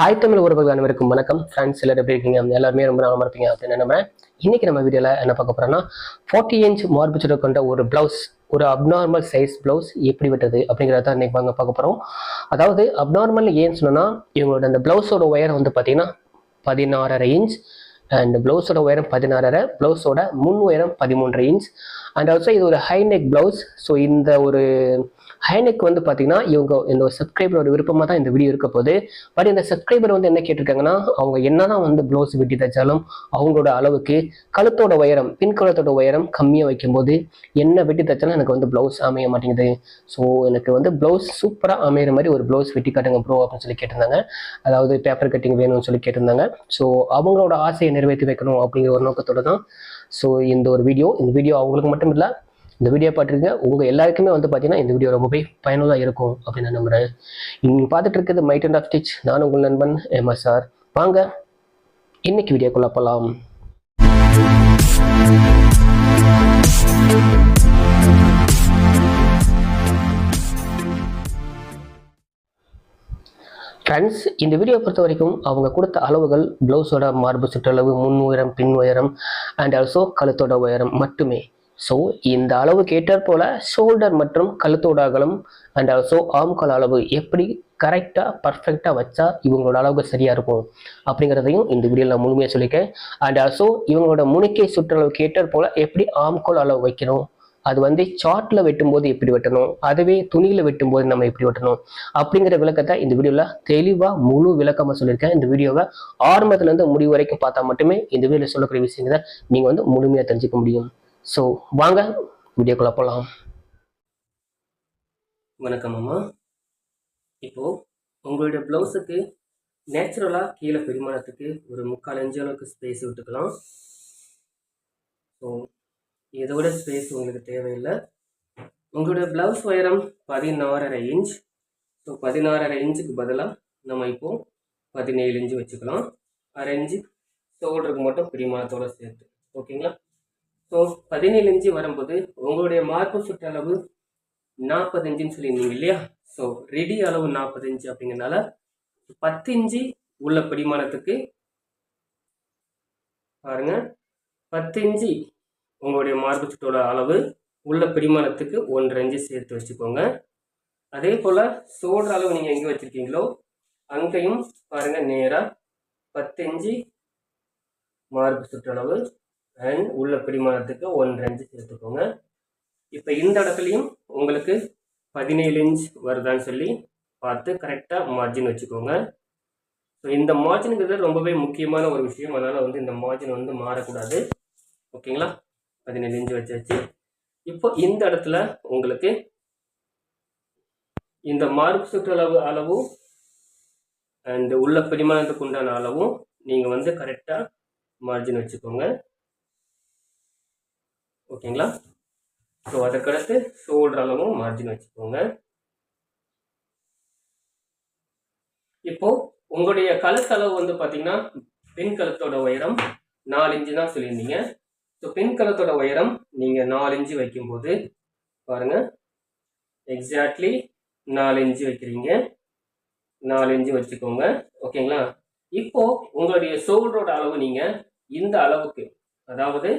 தாய் தமிழ் உறவுகள் அனைவருக்கும் வணக்கம். ஃப்ரெண்ட்ஸ் எல்லாரும் எப்படி இருக்கீங்க? எல்லாருமே ரொம்ப நல்லா இருப்பீங்க அப்படின்னு நம்புறேன். இன்னைக்கு நம்ம வீடியோவில் என்ன பார்க்க போறோம்னா ஃபார்ட்டி இன்ச் மார்பிச்சுட கொண்ட ஒரு பிளவுஸ் ஒரு அப்நார்மல் சைஸ் பிளவுஸ் எப்படி வெட்டுறது அப்படிங்கிறத தான் இன்னைக்கு வாங்க பார்க்க போறோம். அதாவது அப்நார்மல் ஏன்னு சொன்னோன்னா இவங்களோட அந்த பிளவுஸோட ஒயர் வந்து பார்த்தீங்கன்னா பதினாறரை இன்ச் அண்ட் பிளவுஸோட உயரம் பதினாறரை பிளவுஸோட முன் உயரம் பதிமூன்றரை இன்ச் அண்ட் ஆல்சோ இது ஒரு ஹைநெக் பிளவுஸ் ஸோ இந்த ஒரு ஹைநெக் வந்து பார்த்தீங்கன்னா இவங்க இந்த ஒரு சப்ஸ்கிரைபரோட விருப்பமாக தான் இந்த வீடியோ இருக்க போகுது. பட் இந்த சப்ஸ்கிரைபர் வந்து என்ன கேட்டிருக்காங்கன்னா அவங்க என்னதான் வந்து ப்ளவுஸ் வெட்டி தைச்சாலும் அவங்களோட அளவுக்கு கழுத்தோட உயரம் பின் கழுத்தோட உயரம் கம்மியாக வைக்கும்போது என்ன வெட்டி தைச்சாலும் எனக்கு வந்து ப்ளவுஸ் அமைய மாட்டேங்குது. ஸோ எனக்கு வந்து ப்ளவுஸ் சூப்பராக அமையிற மாதிரி ஒரு ப்ளவுஸ் வெட்டி காட்டுங்க ப்ரோ அப்படின்னு சொல்லி கேட்டிருந்தாங்க. அதாவது பேப்பர் கட்டிங் வேணும்னு சொல்லி கேட்டிருந்தாங்க. ஸோ அவங்களோட ஆசையை நிறைவேற்றி வைக்கணும் அப்படிங்கிற ஒரு நோக்கத்தோடு தான் ஸோ இந்த ஒரு வீடியோ இந்த வீடியோ அவங்களுக்கு மட்டும் இல்லை இந்த வீடியோ பார்த்துருங்க உங்கள் எல்லாருக்குமே வந்து பார்த்தீங்கன்னா இந்த வீடியோ ரொம்பவே பயனுள்ளதாக இருக்கும் அப்படின்னு நான் நம்புகிறேன் நீங்கள் பார்த்துட்டு இருக்கிறது மைட் அண்ட் ஆஃப் ஸ்டிச் நான் உங்கள் நண்பன் எம்எஸ்ஆர் வாங்க இன்னைக்கு வீடியோக்குள்ளே போகலாம் ஃப்ரெண்ட்ஸ் இந்த வீடியோ பொறுத்த வரைக்கும் அவங்க கொடுத்த அளவுகள் ப்ளவுஸோட மார்பு சுற்றளவு முன் உயரம் பின் உயரம் அண்ட் ஆல்சோ கழுத்தோட உயரம் மட்டுமே. ஸோ இந்த அளவு கேட்டார் போல் ஷோல்டர் மற்றும் கழுத்தோட அகலம் அண்ட் ஆல்சோ ஆம்கால் அளவு எப்படி கரெக்டாக பர்ஃபெக்டாக வச்சா இவங்களோட அளவுக்கு சரியாக இருக்கும் அப்படிங்கிறதையும் இந்த வீடியோவில் நான் முழுமையாக சொல்லியிருக்கேன். அண்ட் ஆல்சோ இவங்களோட முனிக்கை சுற்றளவு கேட்டார் போல் எப்படி ஆம்கால் அளவு வைக்கணும் அது வந்து சார்ட்ல வெட்டும்போது எப்படி வெட்டணும்? அதுவே துணியில வெட்டும்போது நம்ம எப்படி வெட்டணும்? அப்படிங்கிற விளக்கத்தை இந்த வீடியோல தெளிவா முழு விளக்கமா சொல்லியிருக்கேன். இந்த வீடியோவை ஆரம்பத்துல இருந்து முடிவு வரைக்கும் பார்த்தா மட்டுமே இந்த வீடியோல சொல்லக்கூடிய விஷயங்களை நீங்க வந்து முழுமையா தெரிஞ்சுக்க முடியும். ஸோ வாங்க வீடியோக்குள்ள போகலாம் வணக்கம் அம்மா. இப்போ உங்களுடைய பிளவுஸுக்கு நேச்சுரலா கீழே பெருமானத்துக்கு ஒரு முக்கால் அஞ்சு அளவுக்கு ஸ்பேஸ் விட்டுக்கலாம். ஸோ இதோட ஸ்பேஸ் உங்களுக்கு தேவையில்லை. உங்களுடைய ப்ளவுஸ் உயரம் பதினாறரை இன்ச் ஸோ பதினாறரை இன்ச்சுக்கு பதிலாக நம்ம இப்போ பதினேழு இன்ச்சு வச்சுக்கலாம். அரை இன்ச்சு ஷோல்டருக்கு மட்டும் பிரிமாணத்தோடு சேர்த்து. ஓகேங்களா ஸோ பதினேழு இன்ச்சு வரும்போது உங்களுடைய மார்க்கு சுற்றளவு நாற்பது இன்ச்சுன்னு சொல்லியிருந்தீங்க இல்லையா? ஸோ ரெடி அளவு நாற்பது இன்ச்சு அப்படிங்கிறனால பத்து இன்ச்சு உள்ள பிடிமானத்துக்கு பாருங்க. பத்து இன்ச்சு உங்களுடைய மார்பு சுட்டோட அளவு உள்ள பிடிமானத்துக்கு ஒன்றரை இன்ச்சு சேர்த்து வச்சுக்கோங்க. அதே போல் சோடுற அளவு நீங்கள் எங்கே வச்சுருக்கீங்களோ அங்கேயும் பாருங்கள் நேராக பத்து இன்ச்சு மார்பு சுற்றளவு அண்ட் உள்ள பிடிமானத்துக்கு ஒன்றரை இன்ச்சு சேர்த்துக்கோங்க. இப்போ இந்த இடத்துலையும் உங்களுக்கு பதினேழு இன்ச் வருதான்னு சொல்லி பார்த்து கரெக்டாக மார்ஜின் வச்சுக்கோங்க. ஸோ இந்த மார்ஜினுங்கிறது ரொம்பவே முக்கியமான ஒரு விஷயம். அதனால் வந்து இந்த மார்ஜின் வந்து மாறக்கூடாது. ஓகேங்களா பதினேழு இன்ச்சு வச்சாச்சு. இப்போ இந்த இடத்துல உங்களுக்கு இந்த மார்க் சுற்றளவு அளவும் அண்ட் உள்ள பிடிமானத்துக்கு உண்டான அளவும் நீங்கள் வந்து கரெக்டாக மார்ஜின் வச்சுக்கோங்க. ஓகேங்களா? ஸோ அதற்கடுத்து ஷோல்டர் அளவும் மார்ஜின் வச்சுக்கோங்க. இப்போ உங்களுடைய கழுத்தளவு வந்து பார்த்தீங்கன்னா பெண் கழுத்தோட உயரம் நாலு இன்ச்சு தான் சொல்லியிருந்தீங்க. ஸோ பெண் கழுத்தோட உயரம் நீங்கள் நாலு இன்ச்சு வைக்கும்போது பாருங்க. எக்ஸாக்ட்லி நாலு இன்ச்சு வைக்கிறீங்க. நாலு இன்ச்சு வச்சுக்கோங்க. ஓகேங்களா? இப்போ உங்களுடைய ஷோல்டரோட அளவு நீங்கள் இந்த அளவுக்கு அதாவது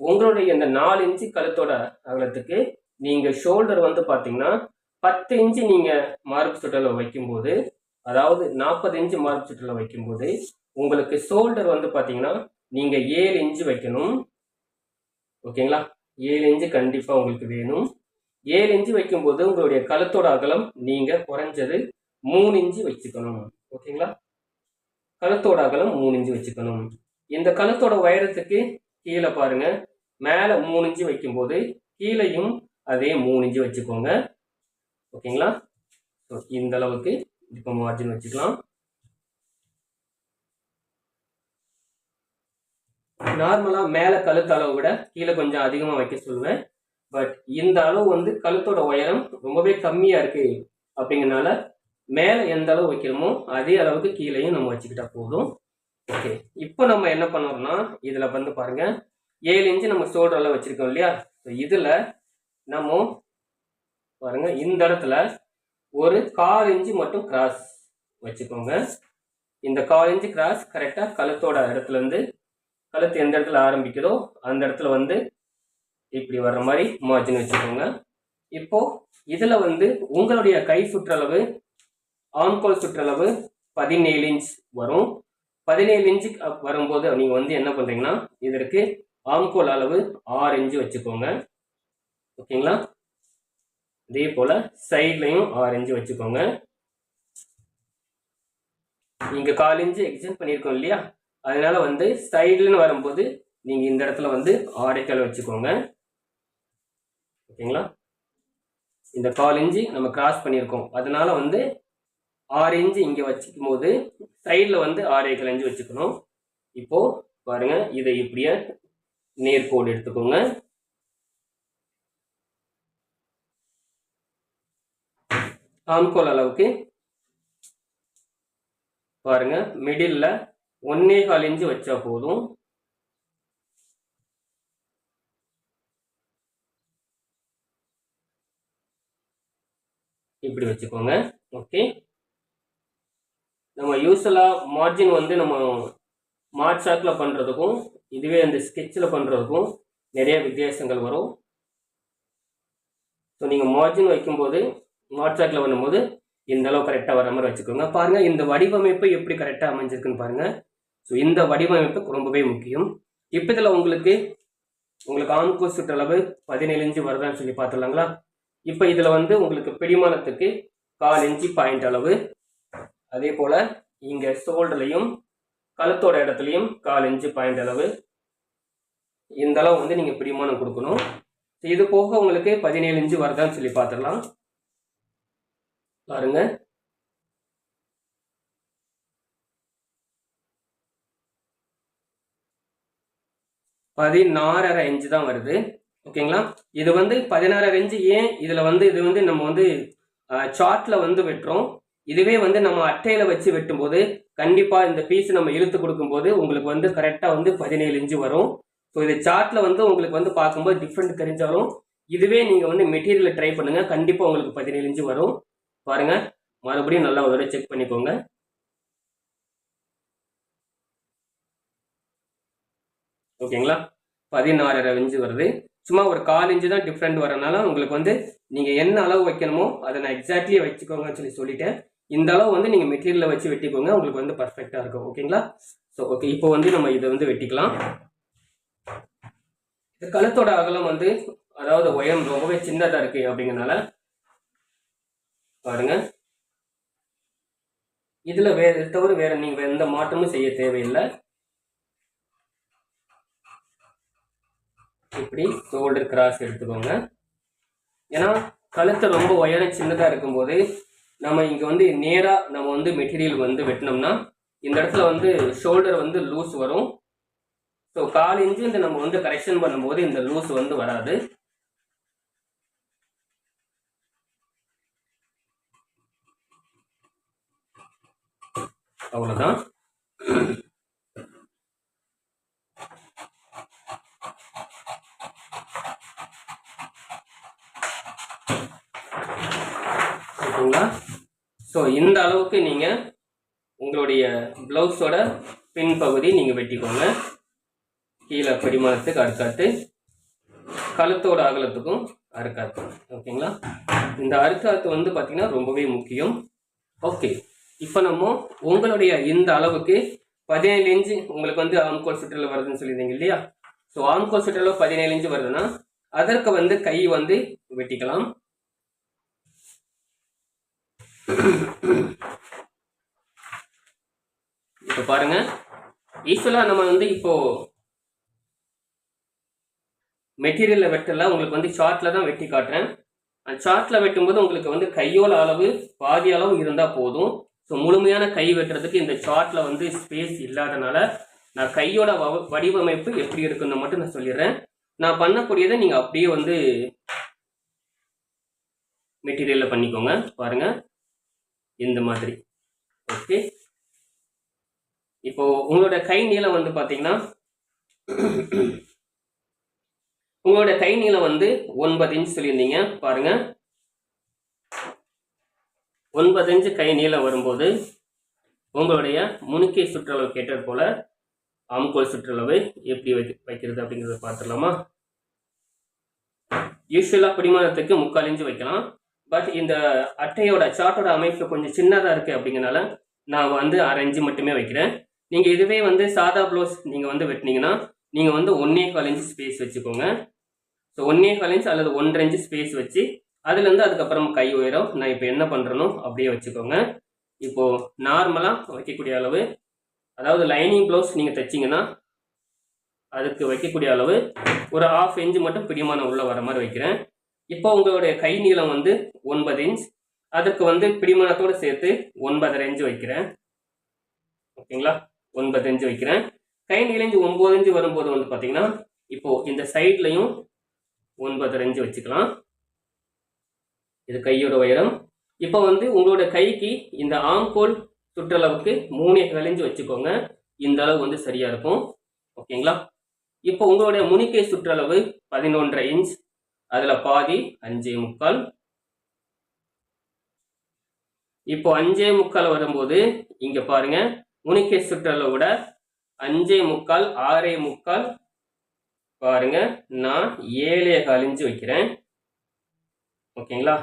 உங்களுடைய இந்த நாலு இன்ச்சு கழுத்தோட அகலத்துக்கு நீங்கள் ஷோல்டர் வந்து பார்த்தீங்கன்னா பத்து இன்ச்சு நீங்கள் மார்க் சுற்றலை வைக்கும்போது அதாவது நாற்பது இன்ச்சு மார்க் சுற்றலை வைக்கும்போது உங்களுக்கு ஷோல்டர் வந்து பார்த்தீங்கன்னா நீங்கள் ஏழு இன்ச்சு வைக்கணும். ஓகேங்களா? ஏழு இன்ச்சு கண்டிப்பாக உங்களுக்கு வேணும். ஏழு இன்ச்சு வைக்கும்போது உங்களுடைய கழுத்தோட அகலம் நீங்கள் குறைஞ்சது மூணு இன்ச்சு வச்சுக்கணும். ஓகேங்களா? கழுத்தோட அகலம் மூணு இன்ச்சு வச்சுக்கணும். இந்த கழுத்தோட உயரத்துக்கு கீழே பாருங்க. மேலே மூணு இன்ச்சு வைக்கும்போது கீழேயும் அதே மூணு இன்ச்சு வச்சுக்கோங்க. ஓகேங்களா? ஸோ இந்த அளவுக்கு இப்போ மார்ஜின் வச்சுக்கலாம். நார்மலாக மேலே கழுத்து அளவு விட கீழே கொஞ்சம் அதிகமாக வைக்க சொல்லுவேன். பட் இந்த அளவு வந்து கழுத்தோட உயரம் ரொம்பவே கம்மியாக இருக்கு அப்படிங்கிறனால மேலே எந்த அளவு வைக்கிறோமோ அதே அளவுக்கு கீழேயும் நம்ம வச்சுக்கிட்டா போதும். ஓகே இப்போ நம்ம என்ன பண்ணோம்னா இதில் வந்து பாருங்க. ஏழு இன்ச்சு நம்ம ஷோல்டர் வச்சுருக்கோம் இல்லையா? ஸோ இதில் நம்ம பாருங்க இந்த இடத்துல ஒரு கால் இன்ச்சு மட்டும் கிராஸ் வச்சுக்கோங்க. இந்த கால் இன்ச்சு கிராஸ் கரெக்டாக கழுத்தோட இடத்துலேருந்து கழுத்து எந்த இடத்துல ஆரம்பிக்குதோ அந்த இடத்துல வந்து இப்படி வர்ற மாதிரி மார்ஜின் வச்சுக்கோங்க. இப்போ இதில் வந்து உங்களுடைய கை சுற்றளவு ஆம்கோல் சுற்றளவு பதினேழு இன்ச் வரும். பதினேழு இன்ச்சு வரும்போது நீங்கள் வந்து என்ன பண்ணுறீங்கன்னா இதற்கு ஆம்கோல் அளவு ஆறு இன்ச்சு வச்சுக்கோங்க. ஓகேங்களா? இதே போல் சைட்லையும் ஆறு இன்ச்சு வச்சுக்கோங்க. இங்கே கால் இன்ச்சு எக்ஸ்டெண்ட் பண்ணியிருக்கோம் இல்லையா? அதனால வந்து சைடுன்னு வரும்போது நீங்க இந்த இடத்துல வந்து ஆடைக்கால் வச்சுக்கோங்க. ஓகேங்களா? இந்த கால் இன்ச்சு நம்ம கிராஸ் பண்ணியிருக்கோம். அதனால வந்து ஆறு இன்ச்சு இங்கே வச்சுக்கும் போது சைடில் வந்து ஆறு ஏக்கல் இன்ச்சு வச்சுக்கணும். இப்போ பாருங்க இதை இப்படியே நேர்கோடு எடுத்துக்கோங்க. ஆம்கோல் அளவுக்கு பாருங்க மிடில் ஒன்னே கால் இன்ச்சு வச்சா போதும். இப்படி வச்சுக்கோங்க. ஓகே நம்ம யூஸ்வலாக மார்ஜின் வந்து நம்ம மார்க் ஷாக்கில் பண்ணுறதுக்கும் இதுவே அந்த ஸ்கெட்சில் பண்ணுறதுக்கும் நிறைய வித்தியாசங்கள் வரும். ஸோ நீங்கள் மார்ஜின் வைக்கும்போது மார்க் ஷாக்கில் பண்ணும்போது இந்த அளவு கரெக்டாக வர மாதிரி வச்சுக்கோங்க. பாருங்கள் இந்த வடிவமைப்பு எப்படி கரெக்டாக அமைஞ்சிருக்குன்னு பாருங்கள் ஸோ இந்த வடிவமைப்பு ரொம்பவே முக்கியம். இப்போ இதில் உங்களுக்கு உங்களுக்கு ஆண்கோ சுற்றளவு பதினேழு இன்ச்சு வருதான்னு சொல்லி பார்த்துடலாங்களா? இப்போ இதில் வந்து உங்களுக்கு பிடிமானத்துக்கு கால் இன்ச்சு பாயிண்ட் அளவு. அதே போல் இங்கே ஷோல்டர்லையும் கழுத்தோட இடத்துலையும் கால் இன்ச்சு பாயிண்ட் அளவு. இந்த அளவு வந்து நீங்கள் பிடிமானம் கொடுக்கணும். இது போக உங்களுக்கு பதினேழு இன்ச்சு வருதான்னு சொல்லி பார்த்துடலாம். பாருங்கள் பதினாறரை இன்ச்சு தான் வருது. ஓகேங்களா? இது வந்து பதினாறரை இன்ச்சு ஏன் இதில் வந்து இது வந்து நம்ம வந்து சார்ட்ல வந்து வெட்டுறோம். இதுவே வந்து நம்ம அட்டையில வச்சு வெட்டும்போது கண்டிப்பா இந்த பீஸ் நம்ம இழுத்து கொடுக்கும்போது உங்களுக்கு வந்து கரெக்டா வந்து பதினேழு இன்ச்சு வரும். ஸோ இது சார்ட்ல வந்து உங்களுக்கு வந்து பார்க்கும்போது டிஃப்ரெண்ட் தெரிஞ்சாலும் இதுவே நீங்க வந்து மெட்டீரியலை ட்ரை பண்ணுங்க. கண்டிப்பா உங்களுக்கு பதினேழு இன்ச்சு வரும். பாருங்க. மறுபடியும் நல்லா ஒரு செக் பண்ணிக்கோங்க. ஓகேங்களா? பதினாறரை இன்ச்சு வருது. சும்மா ஒரு கால் இன்ச்சு தான் டிஃப்ரெண்ட் வரனால உங்களுக்கு வந்து நீங்கள் என்ன அளவு வைக்கணுமோ அதை நான் எக்ஸாக்ட்லி வச்சுக்கோங்கன்னு சொல்லி சொல்லிட்டேன். இந்த அளவு வந்து நீங்கள் மெட்டீரியலை வச்சு வெட்டிக்கோங்க. உங்களுக்கு வந்து பர்ஃபெக்டாக இருக்கும். ஓகேங்களா? ஸோ ஓகே இப்போ வந்து நம்ம இதை வந்து வெட்டிக்கலாம். இந்த கழுத்தோட அகலம் வந்து அதாவது உயரம் ரொம்பவே சின்னதாக இருக்கு அப்படிங்கிறனால பாருங்க. இதில் வேறு தவிர வேறு நீங்கள் எந்த மாற்றமும் செய்ய தேவையில்லை. இப்படி ஷோல்டர் கிராஸ் எடுத்துக்கோங்க. ஏன்னா கழுத்தை ரொம்ப உயரம் சின்னதாக இருக்கும்போது நம்ம இங்கே வந்து நேராக நம்ம வந்து மெட்டீரியல் வந்து வெட்டினோம்னா இந்த இடத்துல வந்து ஷோல்டர் வந்து லூஸ் வரும். ஸோ கால் இன்ச்சு இந்த நம்ம வந்து கரெக்ஷன் பண்ணும்போது இந்த லூஸ் வந்து வராது. அவ்வளோதான் ஓகேங்களா ஸோ இந்த அளவுக்கு நீங்கள் உங்களுடைய ப்ளவுஸோட பின்பகுதி நீங்கள் வெட்டிக்கோங்க. கீழே பிடிமானத்துக்கு அறுக்காத்து கழுத்தோட அகலத்துக்கும் அறுக்காத்து ஓகேங்களா? இந்த அறுக்காத்து வந்து பார்த்தீங்கன்னா ரொம்பவே முக்கியம். ஓகே. இப்போ நம்ம உங்களுடைய இந்த அளவுக்கு பதினேழு இன்ச்சு உங்களுக்கு வந்து ஆம்கோல் சுற்றில் வருதுன்னு சொல்லியிருந்தீங்க இல்லையா? ஸோ ஆம்கோல் சுற்றில் பதினேழு இன்ச்சு வருதுன்னா அதற்கு வந்து கை வந்து வெட்டிக்கலாம். இப்போ பாருங்க. யூஸ்வலாக நம்ம வந்து இப்போ மெட்டீரியல்ல வெட்டல உங்களுக்கு வந்து சார்ட்ல தான் வெட்டி காட்டுறேன். அந்த சார்ட்ல வெட்டும்போது உங்களுக்கு வந்து கையோட அளவு பாதி அளவு இருந்தால் போதும். ஸோ முழுமையான கை வெட்டுறதுக்கு இந்த சார்ட்ல வந்து ஸ்பேஸ் இல்லாதனால நான் கையோட வடிவமைப்பு எப்படி இருக்குன்னு மட்டும் நான் சொல்லிடுறேன். நான் பண்ணக்கூடியதை நீங்க அப்படியே வந்து மெட்டீரியல்ல பண்ணிக்கோங்க. பாருங்க. இந்த மாதிரி. ஓகே இப்போ உங்களோட கை நீளம் வந்து பாத்தீங்கன்னா உங்களோட கை நீளம் வந்து ஒன்பது இன்ச் சொல்லியிருந்தீங்க. பாருங்க. ஒன்பது இன்ச் கை நீளம் வரும்போது உங்களுடைய முனுக்கை சுற்றளவு கேட்டது போல ஆம்கோல் சுற்றளவு எப்படி வை வைக்கிறது அப்படிங்கிறத பார்த்துடலாமா? யூஸ்வலாக பிடிமானத்துக்கு முக்கால் இன்ச்சு வைக்கலாம். பட் இந்த அட்டையோட சார்ட்டோட அமைப்பு கொஞ்சம் சின்னதாக இருக்குது அப்படிங்கிறனால நான் வந்து அரைஞ்சு மட்டுமே வைக்கிறேன். நீங்கள் இதுவே வந்து சாதா ப்ளவுஸ் நீங்கள் வந்து வெட்டினீங்கன்னா நீங்கள் வந்து ஒன்னே கால் இன்ச்சு ஸ்பேஸ் வச்சுக்கோங்க. ஸோ ஒன்னே கால் இன்ச் அல்லது ஒன்றரை இன்ச்சு ஸ்பேஸ் வச்சு அதுலேருந்து அதுக்கப்புறம் கை உயரம் நான் இப்போ என்ன பண்ணுறனோ அப்படியே வச்சுக்கோங்க. இப்போது நார்மலாக வைக்கக்கூடிய அளவு அதாவது லைனிங் ப்ளவுஸ் நீங்கள் தைச்சிங்கன்னா அதுக்கு வைக்கக்கூடிய அளவு ஒரு ஆஃப் இன்ச் மட்டும் பிரியமான உள்ளே வர மாதிரி வைக்கிறேன். இப்போ உங்களுடைய கை நீளம் வந்து ஒன்பது இன்ச் அதுக்கு வந்து பிடிமானத்தோடு சேர்த்து ஒன்பதரை இன்ச்சு வைக்கிறேன். ஓகேங்களா? ஒன்பது இன்ச்சு வைக்கிறேன். கை நீளஞ்சு ஒன்பது இன்ச்சு வரும்போது வந்து பார்த்தீங்கன்னா இப்போ இந்த சைட்லையும் ஒன்பதரை இன்ச்சு வச்சுக்கலாம். இது கையோட உயரம். இப்போ வந்து உங்களோட கைக்கு இந்த ஆம்கோல் சுற்றளவுக்கு மூணு கழிஞ்சு வச்சுக்கோங்க. இந்த அளவு வந்து சரியா இருக்கும். ஓகேங்களா? இப்போ உங்களுடைய முனிக்கை சுற்றளவு பதினொன்றரை இன்ச் அதுல பாதி அஞ்சே முக்கால். இப்போ அஞ்சே முக்கால் வரும்போது இங்க பாருங்க முனிக்கை சுற்றளவை விட அஞ்சே முக்கால் ஆறே முக்கால் பாருங்க நான் ஏழே கழிஞ்சு வைக்கிறேன். ஓகேங்களா?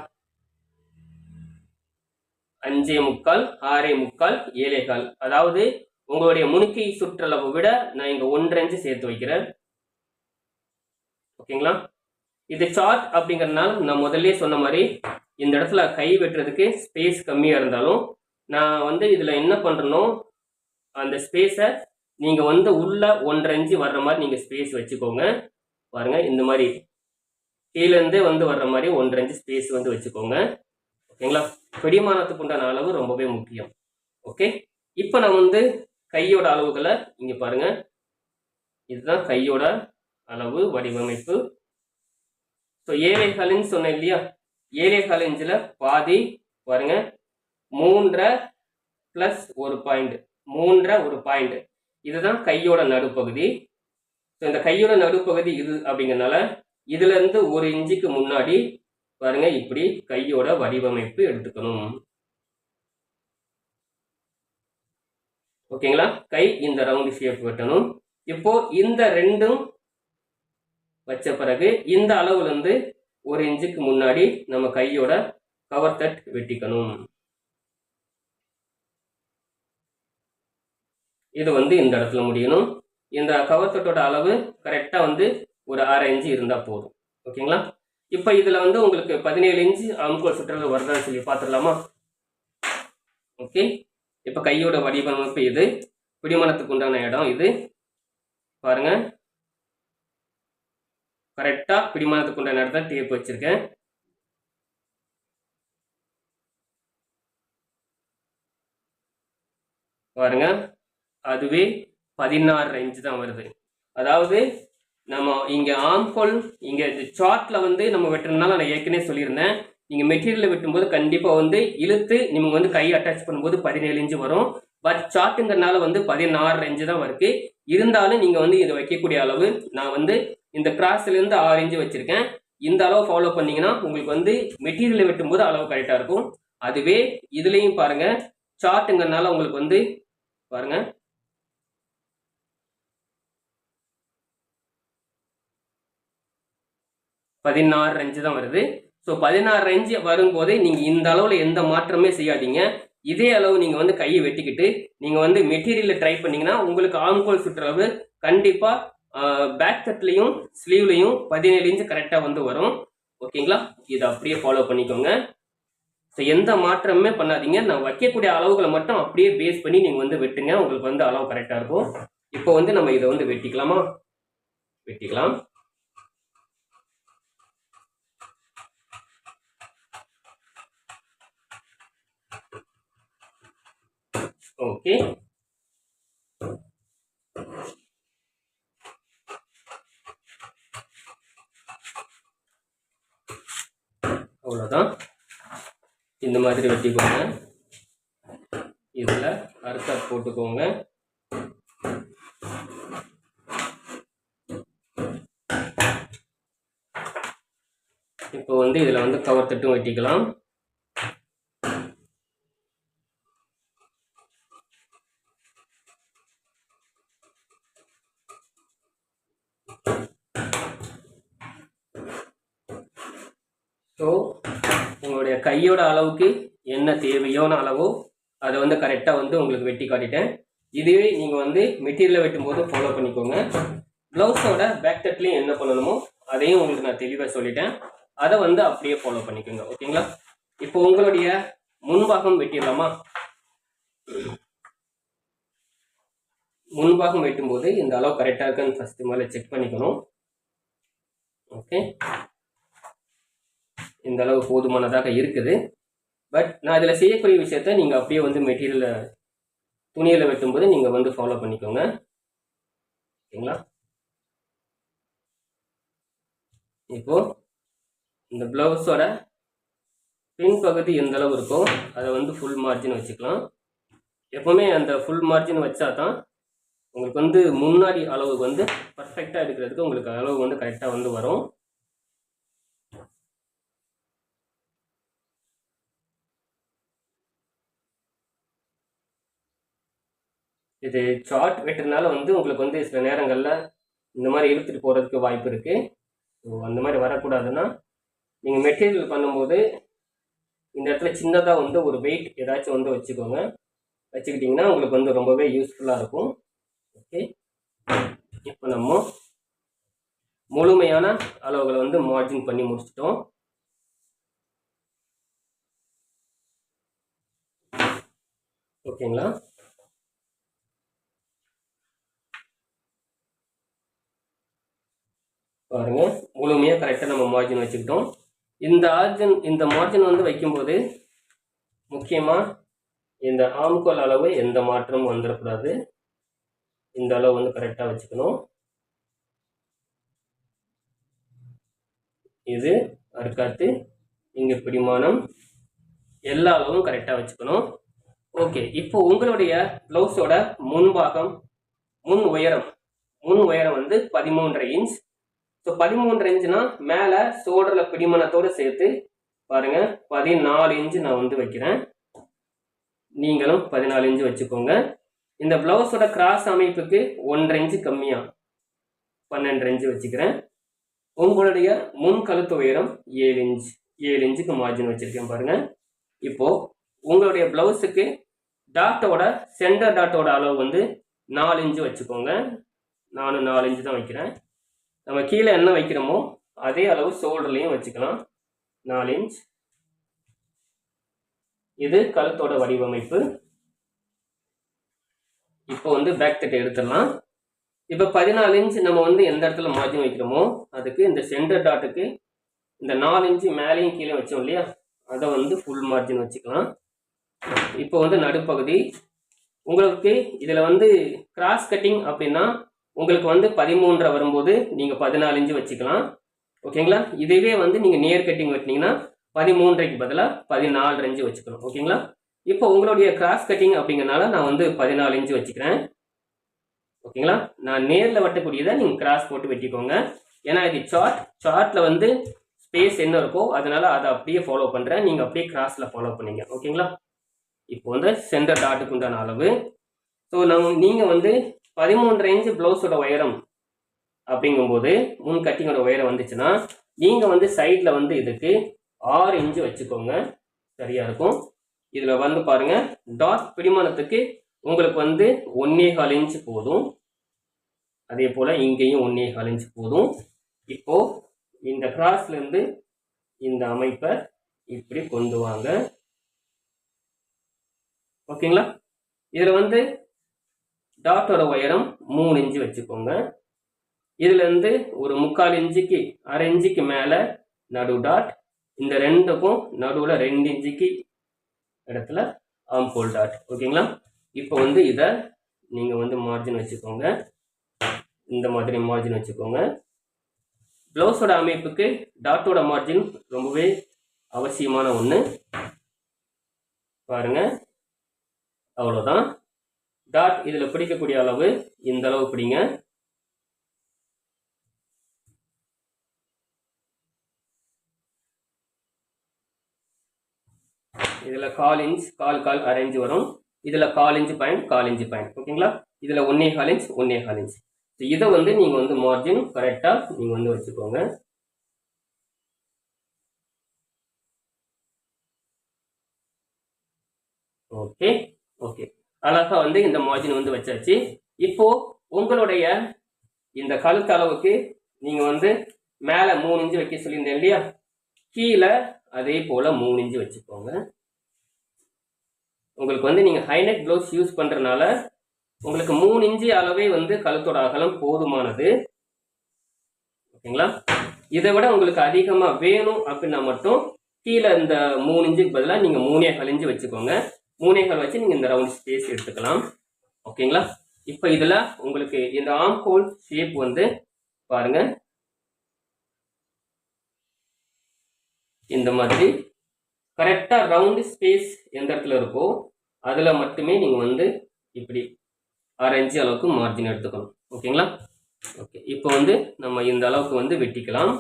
அஞ்சே முக்கால் ஆறே முக்கால் ஏழே கால். அதாவது உங்களுடைய முனுக்கை சுற்றளவை விட நான் இங்க ஒன்றஞ்சு சேர்த்து வைக்கிறேன். ஓகேங்களா? இது சார்ட் அப்படிங்கிறதுனால நான் முதல்ல சொன்ன மாதிரி இந்த இடத்துல கை வெட்டுறதுக்கு ஸ்பேஸ் கம்மியாக இருந்தாலும் நான் வந்து இதில் என்ன பண்ணுறனோ அந்த ஸ்பேஸை நீங்கள் வந்து உள்ளே ஒன்றரை இன்ச்சு வர்ற மாதிரி நீங்கள் ஸ்பேஸ் வச்சுக்கோங்க. பாருங்கள் இந்த மாதிரி கீழேருந்து வந்து வர்ற மாதிரி ஒன்றரை இன்ச்சு ஸ்பேஸ் வந்து வச்சுக்கோங்க. ஓகேங்களா? பிடிமானத்துக்கு உண்டான அளவு ரொம்பவே முக்கியம். ஓகே? இப்போ நான் வந்து கையோட அளவுகளை இங்கே பாருங்கள் இதுதான் கையோட அளவு வடிவமைப்பு. ஸோ ஏழை சொன்னேன் இல்லையா? ஏழை இன்ச்சில் பாதி பாருங்க மூன்றரை ப்ளஸ் ஒரு பாயிண்ட் மூன்றரை ஒரு பாயிண்ட் இதுதான் கையோட நடுப்பகுதி. ஸோ இந்த கையோட நடுப்பகுதி இது அப்படிங்கிறனால இதுலேருந்து ஒரு இன்ச்சுக்கு முன்னாடி பாருங்க இப்படி கையோட வடிவமைப்பு எடுத்துக்கணும். ஓகேங்களா கை இந்த ரவுண்ட் ஷேப் வெட்டணும். இப்போ இந்த ரெண்டும் வச்ச பிறகு இந்த அளவுல இருந்து ஒரு இன்ச்சுக்கு முன்னாடி நம்ம கையோட கவர் தட் வெட்டிக்கணும். இது வந்து இந்த இடத்துல முடியணும். இந்த கவர் தட்டோட அளவு கரெக்டாக வந்து ஒரு அரை இன்ச்சு இருந்தால் போதும். ஓகேங்களா? இப்போ இதில் வந்து உங்களுக்கு பதினேழு இன்ச்சு அமுக்கோல் சுற்றளவு வருதான்னு சொல்லி பார்த்துடலாமா? ஓகே. இப்போ கையோட வடிவமைப்பு இது. பிடிமனத்துக்கு உண்டான இடம் இது. பாருங்க. கரெக்டாக பிடிமானத்துக்கு உண்டான இடத்துல டேப் வச்சுருக்கேன். பாருங்க. அதுவே பதினாறு ரேஞ்சு தான் வருது. அதாவது நம்ம இங்கே ஆம்கோல் இது சார்ட்டில் வந்து நம்ம வெட்டுறதுனால நான் ஏற்கனவே சொல்லியிருந்தேன். நீங்கள் மெட்டீரியலில் வெட்டும்போது கண்டிப்பாக வந்து இழுத்து நீங்கள் வந்து கை அட்டாச் பண்ணும்போது பதினேழு இன்ச்சு வரும். பட் சார்ட்டுங்கிறனால வந்து பதினாறு ரேஞ்சு தான் வருது இருந்தாலும் நீங்கள் வந்து இதை வைக்கக்கூடிய அளவு நான் வந்து இந்த கிராஸ்லேருந்து ஆறு இன்ச்சு வச்சுருக்கேன். இந்த அளவு ஃபாலோ பண்ணிங்கன்னா உங்களுக்கு வந்து மெட்டீரியலை வெட்டும்போது அளவு கரெக்டாக இருக்கும். அதுவே இதுலேயும் பாருங்கள் சார்ட்டுங்கிறனால உங்களுக்கு வந்து பாருங்க. பதினாறு ரேஞ்சு தான் வருது. ஸோ பதினாறு ரேஞ்சு வரும்போதே நீங்கள் இந்த அளவில் எந்த மாற்றமே செய்யாதீங்க. இதே அளவு நீங்கள் வந்து கையை வெட்டிக்கிட்டு நீங்கள் வந்து மெட்டீரியலில் ட்ரை பண்ணிங்கன்னா உங்களுக்கு ஆம்கோல் சுற்றளவு கண்டிப்பாக பேக் தட்லையும் ஸ்லீவ்லையும் பதினேழு இன்ச்சு கரெக்டாக வந்து வரும். ஓகேங்களா இதை அப்படியே ஃபாலோ பண்ணிக்கோங்க. ஸோ எந்த மாற்றமே பண்ணாதீங்க. நான் வைக்கக்கூடிய அளவுகளை மட்டும் அப்படியே பேஸ் பண்ணி நீங்கள் வந்து வெட்டுங்க. உங்களுக்கு வந்து அளவு கரெக்டாக இருக்கும். இப்போ வந்து நம்ம இதை வந்து வெட்டிக்கலாமா? வெட்டிக்கலாம். ஓகே அவ்வளோதான் இந்த மாதிரி வெட்டிக்கோங்க. இதில் அறுத்த போட்டுக்கோங்க. இப்போ வந்து இதில் வந்து கவர் தட்டும் வெட்டிக்கலாம் ஸோ உங்களுடைய கையோட அளவுக்கு என்ன தேவையான அளவோ அதை வந்து கரெக்டாக வந்து உங்களுக்கு வெட்டி காட்டிட்டேன். இதுவே நீங்கள் வந்து மெட்டீரியலை வெட்டும்போது ஃபாலோ பண்ணிக்கோங்க. ப்ளவுஸோட பேக் தட்லேயும் என்ன பண்ணணுமோ அதையும் உங்களுக்கு நான் தெளிவாக சொல்லிட்டேன். அதை வந்து அப்படியே ஃபாலோ பண்ணிக்கோங்க. ஓகேங்களா? இப்போ உங்களுடைய முன்பாகம் வெட்டிடலாமா? முன்பாகம் வெட்டும்போது இந்த அளவு கரெக்டாக இருக்குன்னு ஃபஸ்ட்டு முதல்ல செக் பண்ணிக்கணும். ஓகே இந்த அளவு போதுமானதாக இருக்குது. பட் நான் இதில் செய்யக்கூடிய விஷயத்த நீங்கள் அப்படியே வந்து மெட்டீரியலை துணியில் வெட்டும்போது நீங்கள் வந்து ஃபாலோ பண்ணிக்கோங்க. ஓகேங்களா இப்போ இந்த ப்ளவுஸோட பின்பகுதி எந்த அளவு இருக்கோ அதை வந்து ஃபுல் மார்ஜின் வச்சுக்கலாம். எப்போவுமே அந்த ஃபுல் மார்ஜின் வச்சா தான் உங்களுக்கு வந்து முன்னாடி அளவு வந்து பர்ஃபெக்டாக எடுக்கிறதுக்கு உங்களுக்கு அளவு வந்து கரெக்டாக வந்து வரும். இது சார்ட் வெட்டுறதுனால வந்து உங்களுக்கு வந்து சில நேரங்களில் இந்த மாதிரி இழுத்துட்டு போகிறதுக்கு வாய்ப்பு இருக்குது ஸோ அந்த மாதிரி வரக்கூடாதுன்னா நீங்கள் மெட்டீரியல் பண்ணும்போது இந்த இடத்துல சின்னதாக வந்து ஒரு வெயிட் ஏதாச்சும் வந்து வச்சுக்கோங்க. வச்சுக்கிட்டிங்கன்னா உங்களுக்கு வந்து ரொம்பவே யூஸ்ஃபுல்லாக இருக்கும். ஓகே இப்போ நம்ம முழுமையான அளவுகளை வந்து மார்ஜின் பண்ணி முடிச்சிட்டோம். ஓகேங்களா பாருங்க. முழுமையாக கரெக்டாக நம்ம மார்ஜின் வச்சுக்கிட்டோம். இந்த ஆர்ஜின் இந்த மார்ஜின் வந்து வைக்கும்போது முக்கியமாக இந்த ஆம்கோல் அளவு எந்த மாற்றமும் வந்துடக்கூடாது. இந்த அளவு வந்து கரெக்டாக வச்சுக்கணும். இது அறுக்காத்து இங்கே பிடிமானம் எல்லா அளவும் கரெக்டாக வச்சுக்கணும். ஓகே இப்போ உங்களுடைய ப்ளவுஸோட முன்பாகம் முன் உயரம் முன் உயரம் வந்து பதிமூன்றரை இன்ச் ஸோ பதிமூன்று இன்ச்சுனா மேலே சோடரில் பிடிமனத்தோடு சேர்த்து பாருங்க பதினாலு இன்ச்சு நான் வந்து வைக்கிறேன். நீங்களும் பதினாலு இன்ச்சு வச்சுக்கோங்க. இந்த பிளவுஸோட கிராஸ் அமைப்புக்கு ஒன்றரை இன்ச்சு கம்மியாக பன்னெண்டு இன்ச்சு வச்சுக்கிறேன். உங்களுடைய முன் கழுத்து உயரம் ஏழு இன்ச் ஏழு இன்ச்சுக்கு மார்ஜின் வச்சுருக்கேன் பாருங்கள் இப்போது உங்களுடைய பிளவுஸுக்கு டாட்டோட சென்டர் டாட்டோட அளவு வந்து நாலு இன்ச்சு வச்சுக்கோங்க. நானும் நாலு இன்ச்சு தான் வைக்கிறேன். நம்ம கீழே என்ன வைக்கிறோமோ அதே அளவு ஷோல்டர்லையும் வச்சுக்கலாம். நாலு இன்ச் இது கழுத்தோட வடிவமைப்பு. இப்போ வந்து பேக் தட்டை எடுத்துடலாம். இப்போ பதினாலு இன்ச் நம்ம வந்து எந்த இடத்துல மார்ஜின் வைக்கிறோமோ அதுக்கு இந்த சென்டர் டாட்டுக்கு இந்த நாலு இன்ச்சு மேலேயும் கீழே வச்சோம் இல்லையா? அதை வந்து ஃபுல் மார்ஜின் வச்சுக்கலாம். இப்போ வந்து நடுப்பகுதி. உங்களுக்கு இதில் வந்து கிராஸ் கட்டிங் அப்படின்னா உங்களுக்கு வந்து பதிமூன்றரை வரும்போது நீங்கள் பதினாலு இன்ச்சு வச்சுக்கலாம். ஓகேங்களா இதுவே வந்து நீங்கள் நியர் கட்டிங் வெட்டினீங்கன்னா பதிமூன்றைக்கு பதிலாக பதினாலு இன்ச்சு வச்சுக்கணும் ஓகேங்களா இப்போ உங்களுடைய கிராஸ் கட்டிங் அப்படிங்கிறனால நான் வந்து பதினாலு இன்ச்சு வச்சுக்கிறேன். ஓகேங்களா நான் நேரில் வெட்டக்கூடியதை நீங்கள் கிராஸ் போட்டு வெட்டிக்கோங்க. ஏன்னா இது சார்ட் சார்ட்டில் வந்து ஸ்பேஸ் என்ன இருக்கோ அதனால அதை அப்படியே ஃபாலோ பண்ணுறேன் நீங்கள் அப்படியே கிராஸில் ஃபாலோ பண்ணிங்க. ஓகேங்களா இப்போ வந்து சென்டர் டாட்டுக்கு உண்டான அளவு. ஸோ நம்ம நீங்கள் வந்து பதிமூன்றரை இன்ச்சு ப்ளவுஸோட உயரம் அப்படிங்கும்போது முன் கட்டிங்கோட உயரம் வந்துச்சுன்னா நீங்கள் வந்து சைடில் வந்து இதுக்கு ஆறு இன்ச்சு வச்சுக்கோங்க. சரியாக இருக்கும். இதில் வந்து பாருங்கள் டாட் பிடிமானத்துக்கு உங்களுக்கு வந்து ஒன்னே கால் இன்ச் போதும். அதே போல் இங்கேயும் ஒன்னே கால் இன்ச் போதும். இப்போது இந்த கிராஸ்லேருந்து இந்த அமைப்பை இப்படி கொண்டு வாங்க. ஓகேங்களா? இதில் வந்து டாட்டோட உயரம் மூணு இன்ச்சு வச்சுக்கோங்க. இதுலேருந்து ஒரு முக்கால் இன்ச்சுக்கு அரை இன்ச்சுக்கு மேலே நடு டாட் இந்த ரெண்டுக்கும் நடுவில் ரெண்டு இன்ச்சுக்கு இடத்துல ஆம்போல் டாட் ஓகேங்களா? இப்போ வந்து இதை நீங்கள் வந்து மார்ஜின் வச்சுக்கோங்க. இந்த மாதிரி மார்ஜின் வச்சுக்கோங்க. ப்ளவுஸோட அமைப்புக்கு டாட்டோட மார்ஜின் ரொம்பவே அவசியமான ஒன்று பாருங்க. அவ்வளோதான் டாட் இதில் பிடிக்கக்கூடிய அளவு இந்த அளவு பிடிங்க. இதில் கால் இன்ச் கால் கால் அரை வரும். இதில் கால் இன்ச் பாயிண்ட் கால் இன்ச் பாயிண்ட் ஓகேங்களா? இதில் ஒன்னே கால் இன்ச் ஒன்னே கால் இன்ச் இதை வந்து நீங்கள் வந்து மார்ஜின் கரெக்டாக நீங்கள் வந்து வச்சுக்கோங்க. ஓகே ஓகே அழகா வந்து இந்த மார்ஜின் வந்து வச்சாச்சு. இப்போ உங்களுடைய இந்த கழுத்து அளவுக்கு நீங்க வந்து மேல மூணு இன்ச்சு வைக்க சொல்லியிருந்தேன் இல்லையா? கீழே அதே போல மூணு இன்ச்சு வச்சுக்கோங்க. உங்களுக்கு வந்து நீங்க ஹைநெக் ப்ளவுஸ் யூஸ் பண்றதுனால உங்களுக்கு மூணு இன்ச்சு அளவே வந்து கழுத்தோட அகலம் போதுமானது. ஓகேங்களா? இதை விட உங்களுக்கு அதிகமா வேணும் அப்படின்னா மட்டும் கீழே இந்த மூணு இன்ச்சுக்கு பதிலாக நீங்க மூணே கழிஞ்சு வச்சுக்கோங்க. மூணே கால் வச்சு நீங்க இந்த ரவுண்ட் ஸ்பேஸ் எடுத்துக்கலாம். ஓகேங்களா இப்போ இதுல உங்களுக்கு இந்த ஆம் ஹோல் ஷேப் வந்து பாருங்க. இந்த மாதிரி கரெக்டா ரவுண்ட் ஸ்பேஸ் எந்த இடத்துல இருக்கோ அதுல மட்டுமே நீங்க வந்து இப்படி ஆரஞ்சு அளவுக்கு மார்ஜின் எடுத்துக்கணும். ஓகேங்களா ஓகே இப்போ வந்து நம்ம இந்த அளவுக்கு வந்து வெட்டிக்கலாம்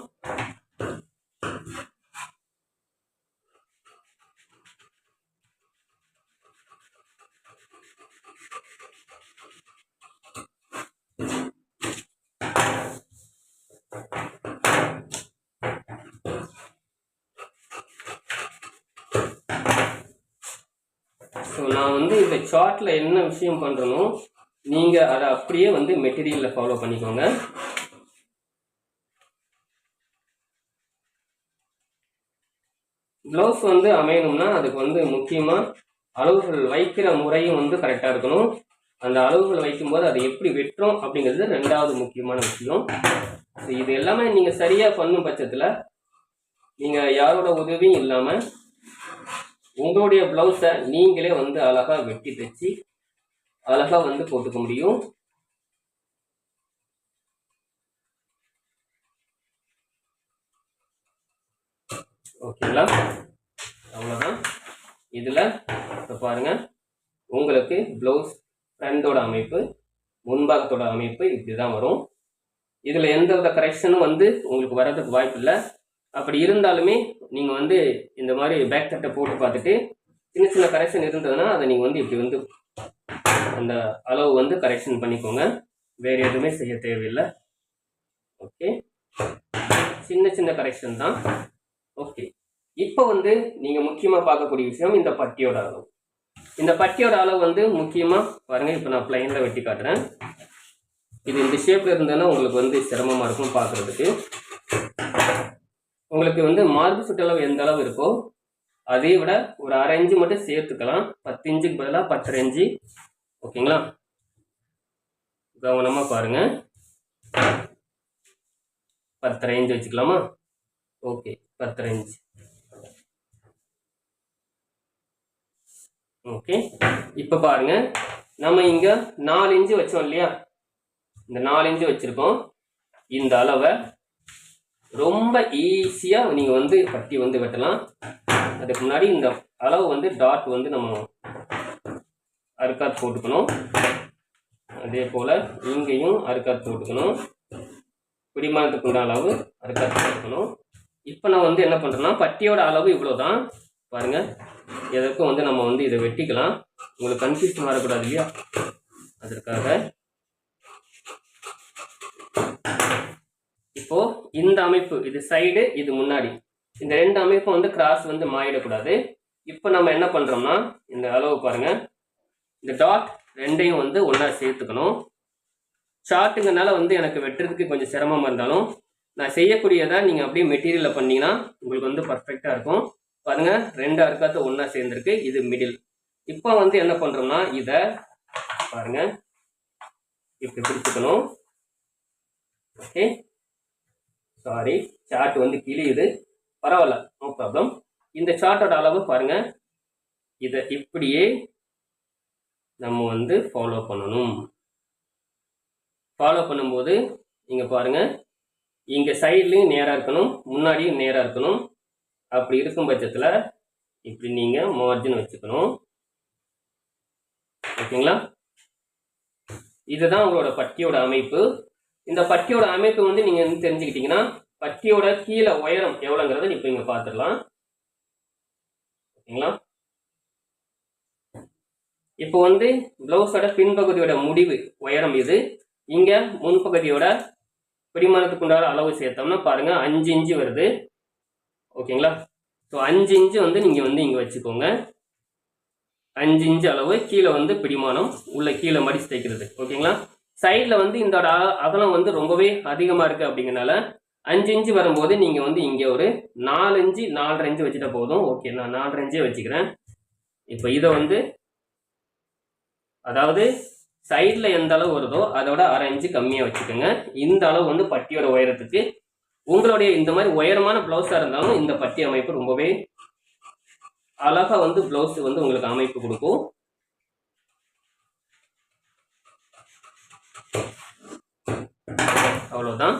ஸோ நான் ஷார்ட்டில் என்ன விஷயம் பண்ணுறனோ நீங்க அதை அப்படியே வந்து மெட்டீரியல்ல ஃபாலோ பண்ணிக்கோங்க. ப்ளவுஸ் வந்து அமையணும்னா அதுக்கு வந்து முக்கியமா அளவுகள் வைக்கிற முறையும் வந்து கரெக்டா இருக்கணும். அந்த அளவுகள் வைக்கும்போது அதை எப்படி வெட்டுறோம் அப்படிங்கிறது ரெண்டாவது முக்கியமான விஷயம். இது எல்லாமே நீங்க சரியா பண்ணும் பட்சத்துல நீங்க யாரோட உதவியும் இல்லாம உங்களுடைய பிளவுஸை நீங்களே வந்து அழகாக வெட்டி தைச்சி அழகாக வந்து போட்டுக்க முடியும். ஓகேங்களா அவ்வளோதான் இதில் இப்போ பாருங்க. உங்களுக்கு ப்ளவுஸ் ஃப்ரண்டோட அமைப்பு முன்பாகத்தோட அமைப்பு இப்படி தான் வரும். இதில் எந்த வித கரெக்ஷனும் வந்து உங்களுக்கு வர்றதுக்கு வாய்ப்பு இல்லை அப்படி இருந்தாலுமே நீங்கள் வந்து இந்த மாதிரி பேக் தட்டை போட்டு பார்த்துட்டு சின்ன சின்ன கரெக்ஷன் இருந்ததுன்னா அதை நீங்கள் வந்து இப்படி வந்து அந்த அளவு வந்து கரெக்ஷன் பண்ணிக்கோங்க. வேறு எதுவுமே செய்ய தேவையில்லை. ஓகே சின்ன சின்ன கரெக்ஷன் தான். ஓகே இப்போ வந்து நீங்கள் முக்கியமாக பார்க்கக்கூடிய விஷயம் இந்த பட்டியோட அளவு. இந்த பட்டியோட அளவு வந்து முக்கியமாக பாருங்க இப்போ நான் பிளைனில் வெட்டி காட்டுறேன். இது இந்த ஷேப்பில் இருந்ததுன்னா உங்களுக்கு வந்து சிரமமாக இருக்கும் பார்க்குறதுக்கு. உங்களுக்கு வந்து மார்பு சுற்றளவு எந்த அளவு இருக்கோ அதை விட ஒரு அரை இஞ்சு மட்டும் சேர்த்துக்கலாம். பத்து இன்ச்சுக்கு பதிலாக பத்தரை இஞ்சு ஓகேங்களா? கவனமாக பாருங்க. பத்தரை இஞ்சு வச்சுக்கலாமா? ஓகே பத்தரை இஞ்சு ஓகே இப்போ பாருங்க. நம்ம இங்க நாலு இன்ச்சு வச்சோம் இல்லையா? இந்த நாலு இன்ச்சு வச்சிருக்கோம். இந்த அளவை ரொம்ப ஈஸியாக நீங்கள் வந்து பட்டி வந்து வெட்டலாம். அதுக்கு முன்னாடி இந்த அளவு வந்து டாட் வந்து நம்ம அறுக்காத் போட்டுக்கணும். அதே போல் இங்கேயும் அறுக்காத் போட்டுக்கணும். பிடிமானத்துக்கு அளவு அறுக்காத் போட்டுக்கணும். இப்போ நான் வந்து என்ன பண்ணுறேன்னா பட்டியோட அளவு இவ்வளோ தான் பாருங்கள் எதற்கும் வந்து நம்ம வந்து இதை வெட்டிக்கலாம். உங்களுக்கு கன்ஃபியூஷன் வரக்கூடாது இல்லையா? அதற்காக இப்போ இந்த அமைப்பு இது சைடு இது முன்னாடி. இந்த ரெண்டு அமைப்பும் வந்து கிராஸ் வந்து மாறிடக்கூடாது. இப்போ நம்ம என்ன பண்றோம்னா இந்த அளவு பாருங்க. இந்த டாட் ரெண்டையும் வந்து ஒன்றா சேர்த்துக்கணும். ஷார்ட்டுங்கனால வந்து எனக்கு வெட்டுறதுக்கு கொஞ்சம் சிரமமா இருந்தாலும் நான் செய்யக்கூடியதை நீங்க அப்படியே மெட்டீரியல்ல பண்ணீங்கன்னா உங்களுக்கு வந்து பர்ஃபெக்டா இருக்கும். பாருங்க ரெண்டு அறுக்காத்த ஒன்றா சேர்ந்துருக்கு இது மிடில் இப்போ வந்து என்ன பண்றோம்னா இத பாருங்க. இப்படி பிடிச்சுக்கணும் ஓகே சாரி சார்ட் வந்து கிழியுது பரவாயில்ல நோ ப்ராப்ளம் இந்த சார்ட்டோட அளவு பாருங்க. இதை இப்படியே நம்ம வந்து ஃபாலோ பண்ணணும். ஃபாலோ பண்ணும்போது இங்கே பாருங்க. இங்கே சைட்லயும் நேராக இருக்கணும் முன்னாடியும் நேராக இருக்கணும். அப்படி இருக்கும் பட்சத்தில் இப்படி நீங்கள் மார்ஜின் வச்சுக்கணும். ஓகேங்களா? இதுதான் உங்களோட பட்டியோட அமைப்பு. இந்த பட்டியோட அமைப்பு வந்து நீங்க வந்து தெரிஞ்சுக்கிட்டீங்கன்னா பட்டியோட கீழே உயரம் எவ்வளவுங்கிறத இப்ப இங்க பாத்துடலாம். ஓகேங்களா? இப்போ வந்து பிளவுஸோட பின்பகுதியோட முடிவு உயரம் இது. இங்க முன்பகுதியோட பிடிமானத்துக்கு உண்டான அளவு சேர்த்தோம்னா பாருங்க அஞ்சு இன்ச்சு வருது. ஓகேங்களா? ஸோ அஞ்சு இன்ச்சு வந்து நீங்க வந்து இங்க வச்சுக்கோங்க. அஞ்சு இன்ச்சு அளவு கீழே வந்து பிடிமானம் உள்ள கீழே மடிச்சு தைக்கிறது. ஓகேங்களா? சைடில் வந்து இந்த அகலம் வந்து ரொம்பவே அதிகமாக இருக்குது அப்படிங்கிறனால அஞ்சு இன்ச்சு வரும்போது நீங்கள் வந்து இங்கே ஒரு நாலு இன்ச்சு நாலரை இன்ச்சு வச்சுட்டா போதும். ஓகே நான் நாலரை இன்ச்சே வச்சுக்கிறேன். இப்போ இதை வந்து அதாவது சைடில் எந்த அளவு வருதோ அதோட அரை இன்ச்சு கம்மியாக வச்சுக்கோங்க. இந்த அளவு வந்து பட்டியோட உயரத்துக்கு உங்களுடைய இந்த மாதிரி உயரமான ப்ளவுஸாக இருந்தாலும் இந்த பட்டி அமைப்பு ரொம்பவே அழகாக வந்து ப்ளவுஸ் வந்து உங்களுக்கு அமைப்பு கொடுக்கும். அவ்வளோதான்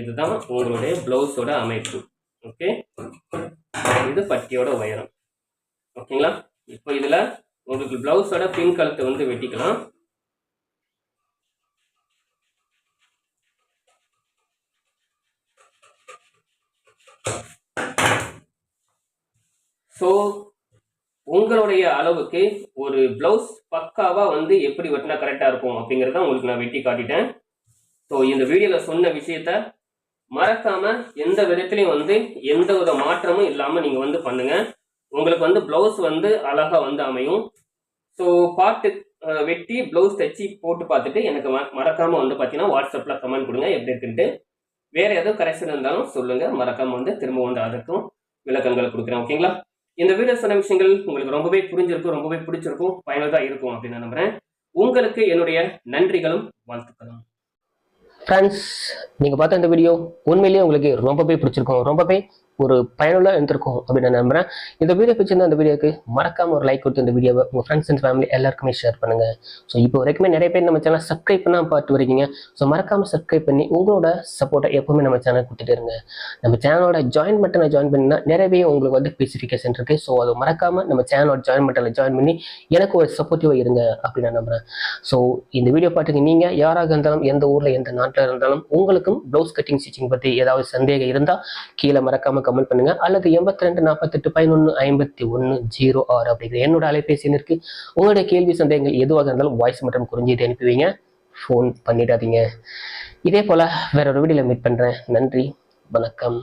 இதுதான் உங்களுடைய ப்ளவுஸோட அமைப்பு. ஓகே இது பட்டியோட உயரம். ஓகேங்களா இப்போ இதில் உங்களுக்கு ப்ளவுஸோட பின் கழுத்தை வந்து வெட்டிக்கலாம். ஸோ உங்களுடைய அளவுக்கு ஒரு ப்ளவுஸ் பக்காவா வந்து எப்படி வெட்டினா கரெக்டாக இருக்கும் அப்படிங்கிறத உங்களுக்கு நான் வெட்டி காட்டிட்டேன். ஸோ இந்த வீடியோவில் சொன்ன விஷயத்த மறக்காம எந்த விதத்துலையும் வந்து எந்த வித மாற்றமும் இல்லாமல் நீங்கள் வந்து பண்ணுங்க. உங்களுக்கு வந்து ப்ளவுஸ் வந்து அழகா வந்து அமையும். ஸோ பார்த்து வெட்டி ப்ளவுஸ் தைச்சி போட்டு பார்த்துட்டு எனக்கு மறக்காமல் மறக்காம வந்து பார்த்தீங்கன்னா வாட்ஸ்அப்பில் கமெண்ட் கொடுங்க எப்படி இருக்குன்ட்டு. வேற எதுவும் கரெக்ஷன் இருந்தாலும் சொல்லுங்க. மறக்காம வந்து திரும்ப வந்து அதற்கும் விளக்கங்கள் கொடுக்குறேன். ஓகேங்களா இந்த வீடியோ சொன்ன விஷயங்கள் உங்களுக்கு ரொம்பவே புரிஞ்சிருக்கும் ரொம்பவே பிடிச்சிருக்கும் பயனுள்ளதாக இருக்கும் அப்படின்னு நம்புறேன். உங்களுக்கு என்னுடைய நன்றிகளும் வாழ்த்துக்களும். ஃப்ரெண்ட்ஸ் நீங்கள் பார்த்த இந்த வீடியோ உண்மையிலேயே உங்களுக்கு ரொம்பவே பிடிச்சிருக்கும். ரொம்பவே ஒரு பயனுள்ள இருந்திருக்கும் அப்படின்னு நான் நம்புறேன். இந்த வீடியோ பிடிச்சிருந்தா அந்த வீடியோக்கு மறக்காம ஒரு லைக் கொடுத்து இந்த வீடியோவை உங்கள் ஃப்ரெண்ட்ஸ் அண்ட் ஃபேமிலி எல்லாருக்குமே ஷேர் பண்ணுங்க. ஸோ இப்போ வரைக்குமே நிறைய பேர் நம்ம சேனல் சப்ஸ்கிரைப் பண்ணால் பார்த்து வரீங்க ஸோ மறக்காம சப்ஸ்கிரைப் பண்ணி உங்களோட சப்போர்ட்டை எப்பவுமே நம்ம சேனல் கொடுத்துட்டு இருங்க. நம்ம சேனலோட ஜாயின் பட்டனை ஜாயின் பண்ணினா நிறையவே உங்களுக்கு வந்து ஸ்பெசிஃபிகேஷன் இருக்கு. ஸோ அதை மறக்காம நம்ம சேனலோட ஜாயின் பட்டனில் ஜாயின் பண்ணி எனக்கு ஒரு சப்போர்ட்டிவாக இருங்க அப்படின்னு நான் நம்புறேன். ஸோ இந்த வீடியோ பார்த்துங்க நீங்கள் யாராக இருந்தாலும் எந்த ஊரில் எந்த நாட்டில் இருந்தாலும் உங்களுக்கும் ப்ளவுஸ் கட்டிங் ஸ்டிச்சிங் பற்றி ஏதாவது சந்தேகம் இருந்தால் கீழே மறக்காம கமெண்ட் பண்ணுங்க. அல்லது எண்பத்தி ரெண்டு நாற்பத்தெட்டு பதினொன்று ஐம்பத்தி ஒன்று ஜீரோ ஆறு அப்படிங்கிற என்னோட அலைபேசி எண்ணிற்கு உங்களுடைய கேள்வி சந்தேகங்கள் எதுவாக இருந்தாலும் வாய்ஸ் மற்றும் குறிஞ்சிட்டு அனுப்புவீங்க ஃபோன் பண்ணிடாதீங்க. இதே போல் வேற ஒரு வீடியோவில் மீட் பண்ணுறேன் நன்றி. வணக்கம்.